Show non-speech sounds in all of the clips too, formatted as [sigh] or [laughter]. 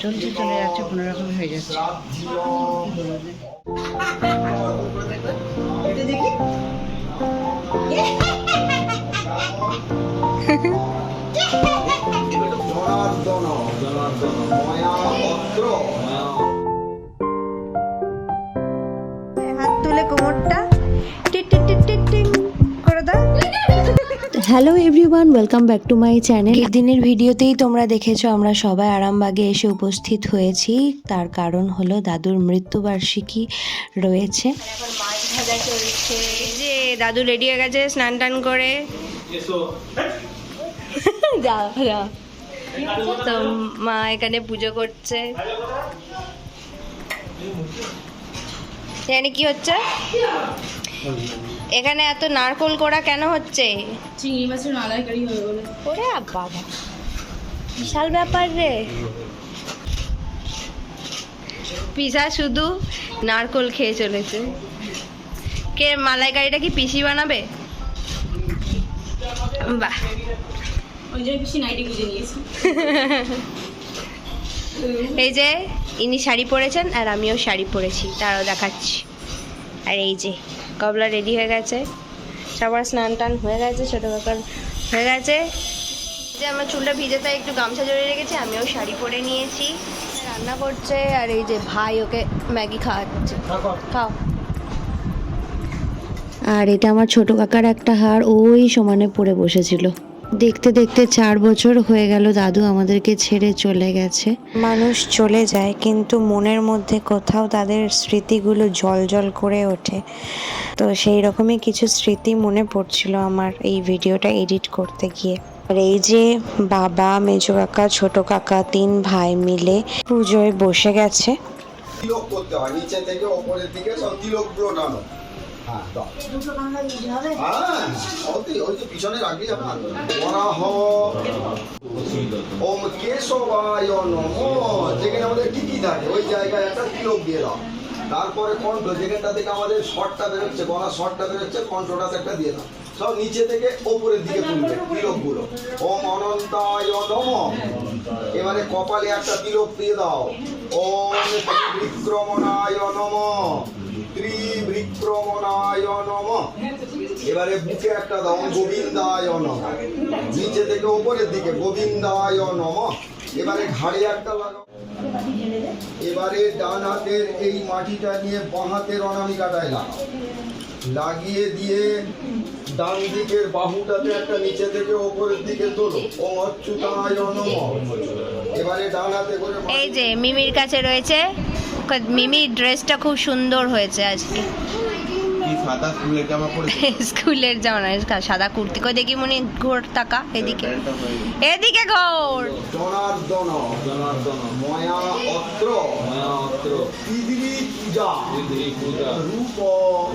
চলছে চলে যাচ্ছে কোনো রকম হয়ে যাচ্ছে। [laughs] [laughs] Janardan Mayapatra hello everyone welcome back to my channel. দিনের ভিডিওতেই তোমরা দেখেছ আমরা সবাই আরামবাগে এসে উপস্থিত হয়েছি। তার কারণ হলো দাদুর মৃত্যুবার্ষিকী রয়েছে। যে দাদু রেডি হয়ে গেছে স্নান টান করে। তো মা এখানে পুজো করছে। এখানে কি হচ্ছে? এখানে এত নারকোল কোড়া কেন হচ্ছে? চিংড়ি মাছের মালাইকারি হয়ে গেলো ওরে বাবা বিশাল ব্যাপার রে। পিসা শুধু নারকোল খেয়ে চলেছে। কে মালাইকারিটা কি পিসি বানাবে? বাহ। এই যে ইনি শাড়ি পরেছেন আর আমিও শাড়ি পরেছি তারাও দেখাচ্ছি। আর এই যে, কবলা রেডি হয়ে গেছে। সবার স্নান টান হয়ে গেছে, ছোটো কাকার হয়ে গেছে। যে আমার চুলটা ভিজে, তাই একটু গামছা জড়িয়ে রেখেছি, আমিও শাড়ি পরে নিয়েছি। রান্না করছে, আর এই যে ভাই ওকে ম্যাগি খাওয়াচ্ছে। খাও। আর এটা আমার ছোট কাকার একটা হার ওই সমানে পড়ে বসেছিল। দেখতে দেখতে চার বছর হয়ে গেল দাদু আমাদেরকে ছেড়ে চলে গেছে। মানুষ চলে যায় কিন্তু মনের মধ্যে কোথাও তাদের স্মৃতিগুলো জল জল করে ওঠে। তো সেই রকমই কিছু স্মৃতি মনে পড়ছিল আমার এই ভিডিওটা এডিট করতে গিয়ে। আর এই যে বাবা মেজো কাকা ছোট কাকা তিন ভাই মিলে পুজোয় বসে গেছে। তিলক করতে হয় নিচে থেকে ওপরের দিকে সব তিলক হ্যাঁ হ্যাঁ, ওই ওম যেখানে আমাদের থাকে ওই জায়গায় একটা দিয়ে দাও। তারপরে কণ্ঠ যেখানটা থেকে আমাদের শর্টটা বেরোচ্ছে গলা শর্টটা বেরোচ্ছে কণ্ঠটা একটা দিয়ে দাও। সব নিচে থেকে ওপরের দিকে তুলবে তিলকগুলো ওম অনন্তায় এবারে কপালে একটা তিলক দিয়ে দাও। ওম বিক্রমণায় নমঃ। ত্রিবিক্রমণায় নমঃ। এবারে বুকে একটা দাও, গোবিন্দায় নমঃ। নিচে থেকে উপরের দিকে, গোবিন্দায় নমঃ। এবারে ঘাড়ে একটা লাগাও। এবারে ডান হাতের এই মাটিটা নিয়ে বাঁ হাতের অনামিকাটায় লাগাও। লাগিয়ে দিয়ে ডান দিকের বাহুটাতে একটা নিচে থেকে ওপরের দিকে তোলো। অচ্যুতায় নমঃ। এবারে ডান হাতে করে এই যে, মিমির কাছে রয়েছে। মিমির ড্রেসটা খুব সুন্দর হয়েছে আজকে। সাদা স্কুলের জামা পরে [laughs] স্কুলের জামা না সাদা কুর্তি। কই দেখি মনে ঘোর টাকা এদিকে। এদিকে ঘোর। জনার্দন জনার্দন ময়া অত্র ময়া অত্র পূজা পূজা। রূপ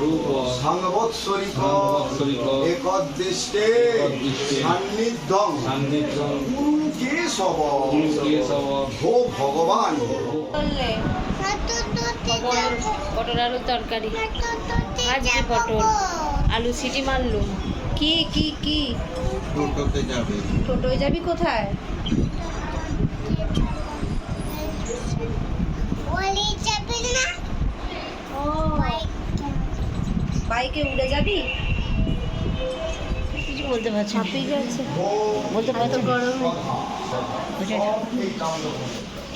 রূপ। সাংবৎসরিক সাংবৎসরিক। একদৃষ্টে একদৃষ্টে। সান্নিধ্যং। সান্নিধ্যং। গুরু কেশব গুরু কেশব ভো ভগবান। বললে পটল আলুর তরকারি। ভাজছে পটল। আলু সিটি মারলো কি কি কি? টোটোতে যাবে। টোটোয় যাবি কোথায়? বাইকে উড়ে যাবি? কিছু বলতে পারছি বলতে পারছি না।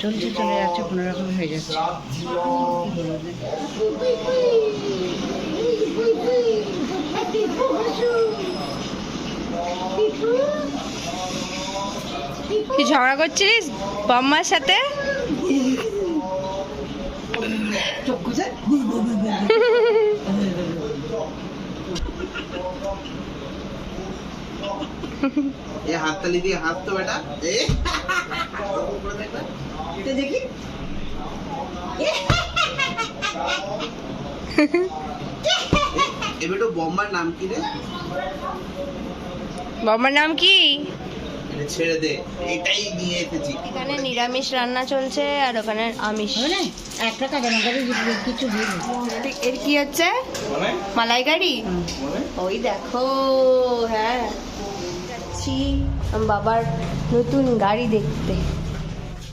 বুঝে চলছে চলে যাচ্ছে কোনো রকম হয়ে যাচ্ছে তুই ঝগড়া করছিলিস বম্মার সাথে ये हाथ तली दिए हाथ तो बेटा ए এ বেটো বম্বার নাম কি রে? বম্মার নাম কি? ছেড়ে দে এটাই নিয়ে এসেছি। এখানে নিরামিষ রান্না চলছে আর ওখানে আমিষ। একটা কাজে কিছু দিইনি এর কি হচ্ছে? মালাইকারি? ওই দেখো হ্যাঁ। বাবার নতুন গাড়ি দেখতে।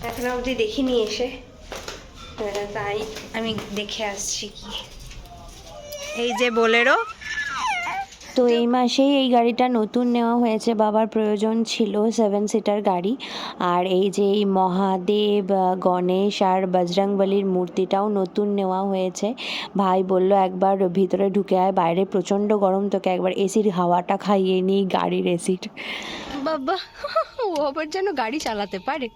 এখনও অবধি দেখিনি এসে। তাই আমি দেখে আসছি কি। এই যে বোলেরো। তো এই মাসেই এই গাড়িটা নতুন নেওয়া হয়েছে বাবার প্রয়োজন ছিল সেভেন সিটার গাড়ি। আর এই যে এই মহাদেব গণেশ আর বজরংবলির মূর্তিটাও নতুন নেওয়া হয়েছে। ভাই বলল একবার ভিতরে ঢুকে আয় বাইরে প্রচণ্ড গরম তোকে একবার এসির হাওয়াটা খাইয়ে নিই গাড়ির এসির। বাবা ও আবার যেন গাড়ি চালাতে পারে।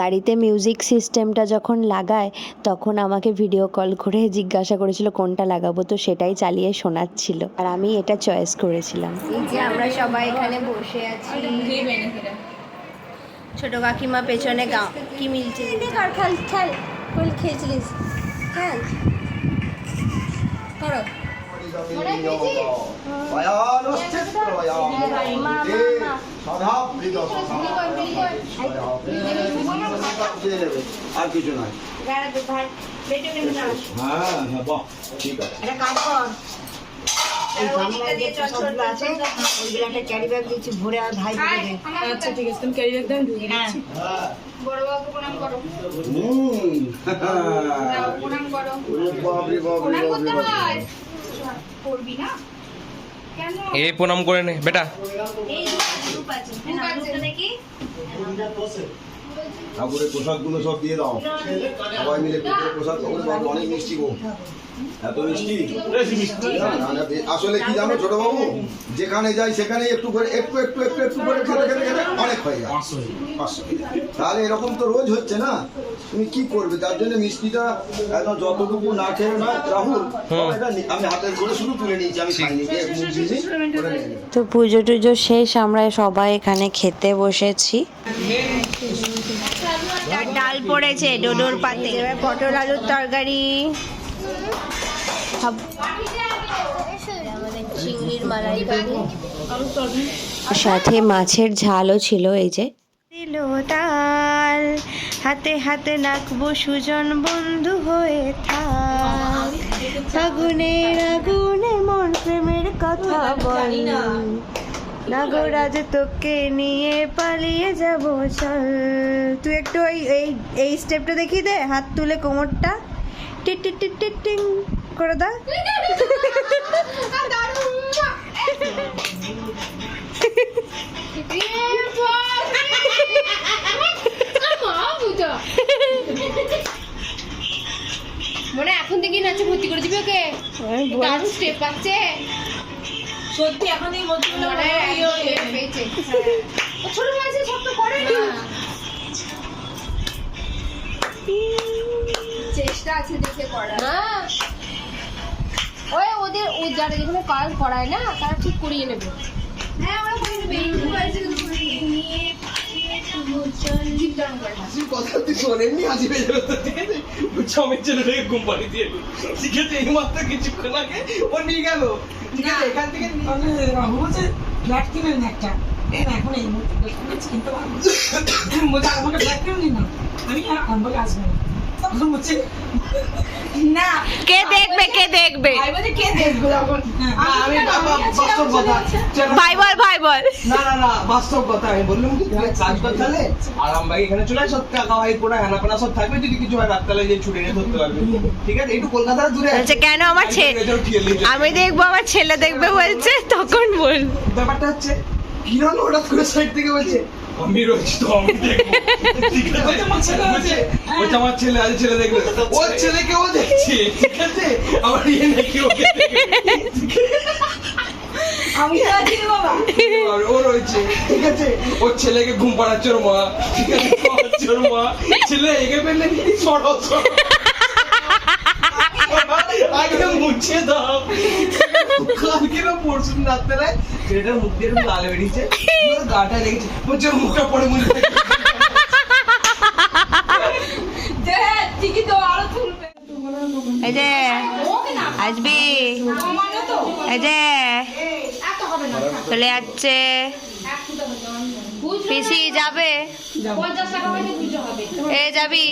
গাড়িতে মিউজিক সিস্টেমটা যখন লাগায় তখন আমাকে ভিডিও কল করে জিজ্ঞাসা করেছিল কোনটা লাগাবো তো সেটাই চালিয়ে শোনাচ্ছিল। আর আমি এটা চয়েস করেছিলাম। এই যে আমরা সবাই এখানে বসে আছি। ছোট কাকিমা পেছনে গাও কি মিলছে? খেয়েছিলিস খেল করো আর কিছু নয় হ্যাঁ হ্যাঁ বাহ ঠিক আছে কর দিচ্ছি আচ্ছা ঠিক আছে তুমি ক্যারি ব্যাগ দাও ঢুকে হ্যাঁ হুম ওরে বাপরে বাপরে। বাপরে না? এই প্রণাম করে নে বেটা। ঠাকুরের প্রসাদগুলো সব দিয়ে দাও। সবাই মিলে পেটের প্রসাদ অনেক মিষ্টি গো এত মিষ্টি না, না, না, বে- আসলে কি জানো ছোট বাবু যেখানে যাই সেখানে একটু করে একটু একটু একটু একটু করে খেতে খেতে খেতে অনেক হয়ে যায়। পাঁচশো। তাহলে এরকম তো রোজ হচ্ছে না? তুমি কি করবে? তার জন্য মিষ্টিটা একদম যতটুকু না খেয়ে না রাহুল আমি হাতের করে শুধু তুলে নিয়েছি আমি। তো পুজো টুজো শেষ আমরা সবাই এখানে খেতে বসেছি। ডাল পড়েছে ডোডোর পাতে। পটল আলুর তরকারি। চিংড়ির মালাইকারি। সাথে মাছের ঝালও ছিল এই যে। দিল তাল হাতে হাতে নাকবো সুজন বন্ধু হয়ে থাক। ফাগুনের আগুনে মন প্রেমের কথা বল। নাগরাজ তোকে নিয়ে পালিয়ে যাব চল। তুই একটু ওই এই এই স্টেপটা দেখিয়ে দে হাত তুলে কোমরটা। টিট টিট টিট টিট টিং। করে মনে এখন থেকেই নাচে ভর্তি করে দিবি ওকে। দারুণ স্টেপ পাচ্ছে। সত্যি এখন এই মধ্যে একদম step পেয়েছে। ও ছোট বয়সে সব তো করে না। চেষ্টা আছে দেখে করা ওই ওদের ও যারা যেখানে কাজ করায় না তারা ঠিক করিয়ে নেবে। হ্যাঁ আমরা করে কিছুক্ষণ আগে। ও নিয়ে গেল। ঠিক আছে এখান থেকে বলছে ফ্ল্যাট কিনেন একটা। এখন এই মুহূর্তে কিনতে পারব। আমাকে ফ্ল্যাট কিনে আমি আর আমাকে আসবে না না। কে দেখবে কে দেখবে? ভাই কে দেখবে আমি বাস্তব কথা। ভাই বল ভাই বল। না না না বাস্তব কথা আমি বললাম কি তুমি কাজ কর তাহলে? আরামবাগ এখানে চলে আয়, সব টাকা ভাই পোড়া হেনা সব থাকবে? যদি কিছু হয় রাত্তালে যে ছুটে নিয়ে ধরতে পারবে। ঠিক আছে? একটু কলকাতার দূরে বলছে কেন আমার ছেলে আমি দেখব আমার ছেলে দেখবে বলছে তখন বল। ব্যাপারটা হচ্ছে কিরণ হঠাৎ করে সাইড থেকে বলছে আমি রয়েছি তো আমি দেখব। [laughs] ঠিক আছে বলছে আমার ছেলে আজ ছেলে দেখবে। ওর ছেলেকে ও দেখছে। ঠিক আছে? আমার ইয়ে নাকি ওকে আমি আছি বাবা আর ও রয়েছে। ঠিক আছে? ওর ছেলেকে ঘুম পাড়াচ্ছে ওর মা। ঠিক আছে? পাড়াচ্ছে ওর মা। ছেলে এগে পেলে সরো সরো। আগে মুছে দাও। কালকে না পরশু রাত্রে ছেলেটার মুখ দিয়ে এরকম লাল বেরিয়েছে। ওর গাটা লেগেছে। বলছে ওর মুখটা পড়ে মুখ এই যে চলে যাচ্ছে। পিসি যাবে। এ, যাবি?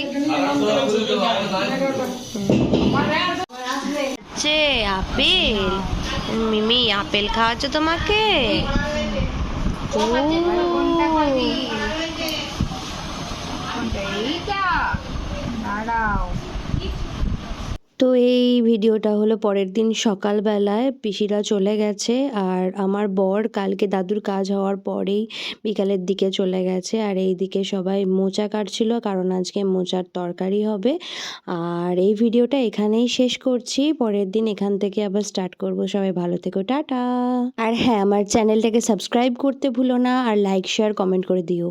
খাওয়াচ্ছে আপেল। মিমি, আপেল খাওয়াচ্ছে তোমাকে? ও। তো এই ভিডিওটা হলো পরের দিন সকালবেলায় পিসিরা চলে গেছে আর আমার বর কালকে দাদুর কাজ হওয়ার পরেই বিকালের দিকে চলে গেছে আর এই দিকে সবাই মোচা কাটছিল কারণ আজকে মোচার তরকারি হবে। আর এই ভিডিওটা এখানেই শেষ করছি। পরের দিন এখান থেকে আবার স্টার্ট করব। সবাই ভালো থেকো। টাটা। আর হ্যাঁ আমার চ্যানেলটাকে সাবস্ক্রাইব করতে ভুলো না আর লাইক, শেয়ার, কমেন্ট করে দিও।